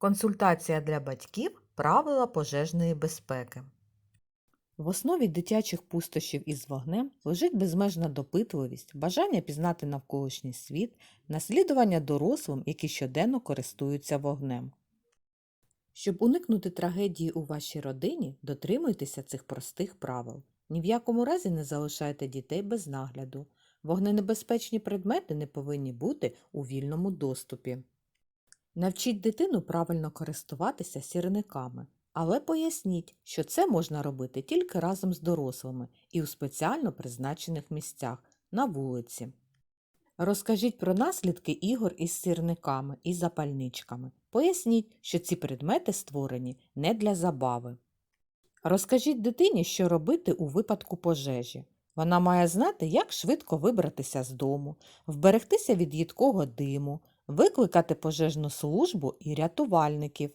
Консультація для батьків правила пожежної безпеки. В основі дитячих пустощів із вогнем лежить безмежна допитливість, бажання пізнати навколишній світ, наслідування дорослим, які щоденно користуються вогнем. Щоб уникнути трагедії у вашій родині, дотримуйтеся цих простих правил. Ні в якому разі не залишайте дітей без нагляду. Вогненебезпечні предмети не повинні бути у вільному доступі. Навчіть дитину правильно користуватися сірниками, але поясніть, що це можна робити тільки разом з дорослими і у спеціально призначених місцях на вулиці. Розкажіть про наслідки ігор із сірниками і запальничками. Поясніть, що ці предмети створені не для забави. Розкажіть дитині, що робити у випадку пожежі. Вона має знати, як швидко вибратися з дому, вберегтися від їдкого диму, викликати пожежну службу і рятувальників.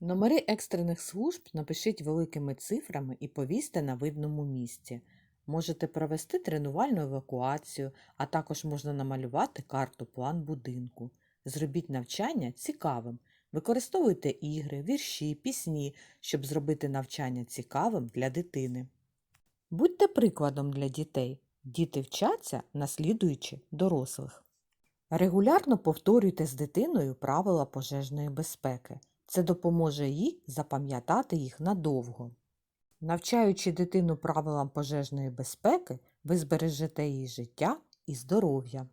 Номери екстрених служб напишіть великими цифрами і повісьте на видному місці. Можете провести тренувальну евакуацію, а також можна намалювати карту-план будинку. Зробіть навчання цікавим. Використовуйте ігри, вірші, пісні, щоб зробити навчання цікавим для дитини. Будьте прикладом для дітей. Діти вчаться, наслідуючи дорослих. Регулярно повторюйте з дитиною правила пожежної безпеки. Це допоможе їй запам'ятати їх надовго. Навчаючи дитину правилам пожежної безпеки, ви збережете її життя і здоров'я.